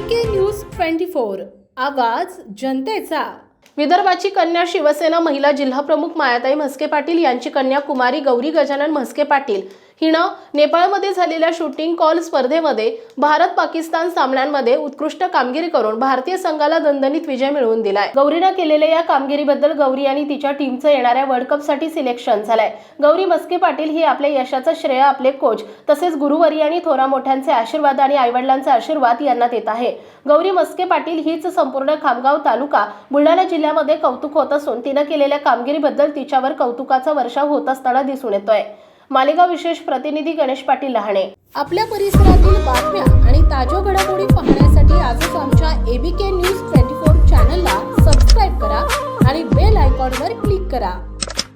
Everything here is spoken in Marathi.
के न्यूज ट्वेंटी फोर आवाज जनतेचा. विदर्भाची कन्या शिवसेना महिला जिल्हाप्रमुख मायाताई म्हस्के पाटील यांची कन्या कुमारी गौरी गजानन म्हस्के पाटील. हिनं नेपाळमध्ये झालेल्या शूटिंग कॉल स्पर्धेमध्ये भारत पाकिस्तान सामन्यांमध्ये उत्कृष्ट कामगिरी करून भारतीय संघाला दणदणीत विजय मिळवून दिलाय. गौरीनं केलेल्या या कामगिरीबद्दल गौरी आणि तिच्या टीमचं येणाऱ्या वर्ल्ड कपसाठी सिलेक्शन झालंय. गौरी मस्के पाटील ही आपल्या यशाचं श्रेय आपले कोच तसेच गुरुवारी आणि थोरा मोठ्यांचे आशीर्वाद आणि आईवडिलांचे आशीर्वाद यांना देत आहे. गौरी मस्के पाटील हीच संपूर्ण खामगाव तालुका बुलढाणा जिल्ह्यामध्ये कौतुक होत असून तिनं केलेल्या कामगिरीबद्दल तिच्यावर कौतुकाचा वर्षाव होत असताना दिसून येतोय. मालिका विशेष प्रतिनिधी गणेश पाटील लहाणे. आपल्या परिसरातील बातम्या आणि ताज्या घडामोडी पाहण्यासाठी आजच आमच्या एबीके न्यूज ट्वेंटी फोर चॅनलला सबस्क्राईब करा आणि बेल आयकॉनवर क्लिक करा.